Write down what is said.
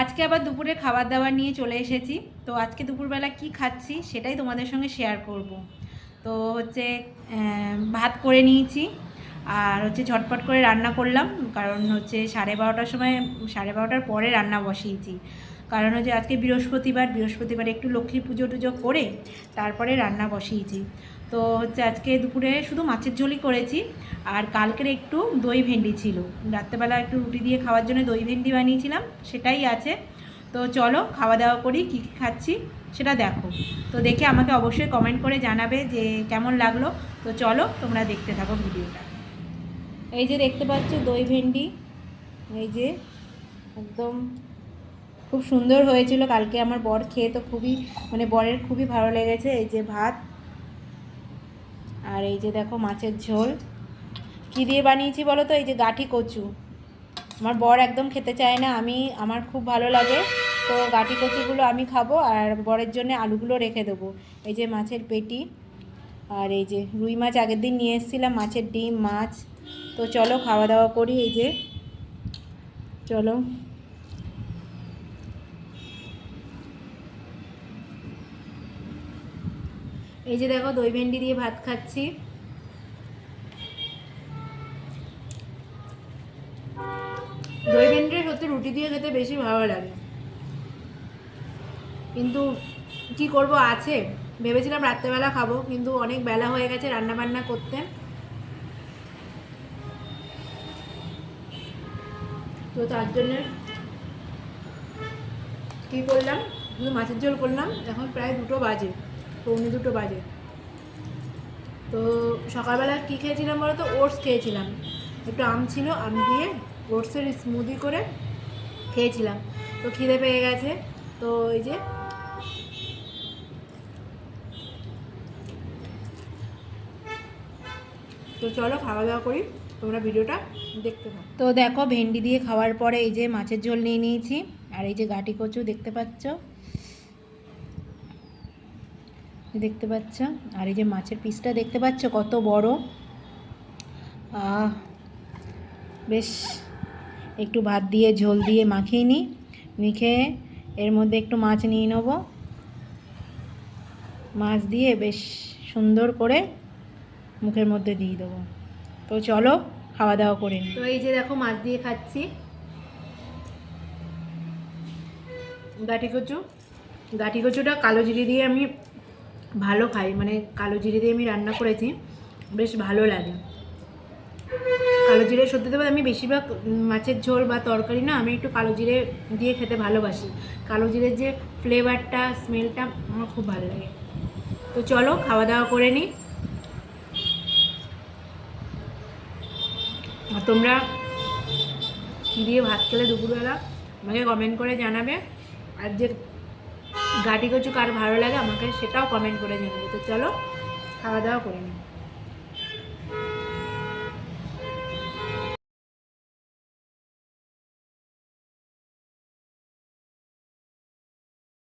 আজকে আবার দুপুরে খাবার দাবার নিয়ে চলে এসেছি। তো আজকে দুপুরবেলা কি খাচ্ছি সেটাই তোমাদের সঙ্গে শেয়ার করব। তো হচ্ছে ভাত করে নিয়েছি আর হচ্ছে ঝটপট করে রান্না করলাম। কারণ হচ্ছে সাড়ে বারোটার সময়, সাড়ে বারোটার পরে রান্না বসিয়েছি। কারণ হচ্ছে আজকে বৃহস্পতিবার বৃহস্পতিবার একটু লক্ষ্মী পুজো টুজো করে তারপরে রান্না বসিয়েছি। তো হচ্ছে আজকে দুপুরে শুধু মাছের ঝোলই করেছি আর কালকের একটু দই ভেন্ডি ছিল। রাত্রেবেলা একটু রুটি দিয়ে খাওয়ার জন্য দই ভেন্ডি বানিয়েছিলাম, সেটাই আছে। তো চলো খাওয়া দাওয়া করি, কী কী খাচ্ছি সেটা দেখো। তো দেখে আমাকে অবশ্যই কমেন্ট করে জানাবে যে কেমন লাগল। তো চলো তোমরা দেখতে থাকো ভিডিওটা। এই যে দেখতে পাচ্ছ দই ভেন্ডি, এই যে একদম খুব সুন্দর হয়েছিল। কালকে আমার বর খেয়ে তো খুবই মানে বরের খুবই ভালো লেগেছে। এই যে ভাত আর এই যে দেখো মাছের ঝোল। কী দিয়ে বানিয়েছি বলো তো? এই যে গাঠি কচু। আমার বর একদম খেতে চায় না। আমি, আমার খুব ভালো লাগে। তো গাঠি কচুগুলো আমি খাব আর বরের জন্য আলুগুলো রেখে দেবো। এই যে মাছের পেটি আর এই যে রুই মাছ আগের দিন নিয়ে এসেছিলাম, মাছের ডিম, মাছ। তো চলো খাওয়া দাওয়া করি এই যে। চলো। এই যে দেখো দই ভেন্ডি দিয়ে ভাত খাচ্ছি। দই ভেন্ডি সত্যি রুটি দিয়ে খেতে বেশি ভালো লাগে। কিন্তু কি করব আছে? ভেবেছিলাম রাত্রেবেলা খাব, কিন্তু অনেক বেলা হয়ে গেছে রান্না বান্না করতে। তো তার জন্য কী করলাম? শুধু মাছের ঝোল করলাম, এখন প্রায় দুটো বাজে। পৌনে দুটো বাজে। তো সকালবেলা কী খেয়েছিলাম বলো তো ওটস খেয়েছিলাম। একটু আম ছিল, আম দিয়ে ওটসের স্মুদি করে খেয়েছিলাম। তো খিদে পেয়ে গেছে। তো এই যে তো চলো খাওয়া দাওয়া করি। তোমরা ভিডিওটা দেখতে পাও তো দেখো, ভেন্ডি দিয়ে খাওয়ার পরে এই যে মাছের ঝোল নিয়ে নিয়েছি। আর এই যে গাটি কচু দেখতে পাচ্ছ? দেখতে পাচ্ছ? আর এই যে মাছের পিসটা দেখতে পাচ্ছ? কত বড়? বেশ, একটু ভাত দিয়ে, ঝোল দিয়ে মাখিয়ে নিই মেখে এর মধ্যে একটু মাছ নিয়ে নেব। মাছ দিয়ে বেশ সুন্দর করে মুখের মধ্যে দিয়ে দেবো। তো চলো, খাওয়া দাওয়া করে তো এই যে দেখো, মাছ দিয়ে খাচ্ছি। গাঠি কচু। গাঠি কচুটা কালো জিরে দিয়ে আমি ভালো খাই মানে কালো জিরে দিয়ে আমি রান্না করেছি, বেশ ভালো লাগে। কালো জিরে সত্যি দেবো আমি বেশিরভাগ মাছের ঝোল বা তরকারি না, আমি একটু কালো জিরে দিয়ে খেতে ভালোবাসি। কালো জিরের যে ফ্লেভারটা স্মেলটা আমার খুব ভালো লাগে। তো চলো খাওয়া দাওয়া করে নিই তোমরা কী দিয়ে ভাত খেলে দুপুরবেলা? আমাকে কমেন্ট করে জানাবে। আর যে গাটি কচু কার ভালো লাগে আমাকে সেটাও কমেন্ট করে জানাবে। তো চলো, খাওয়া দাওয়া করে নিই।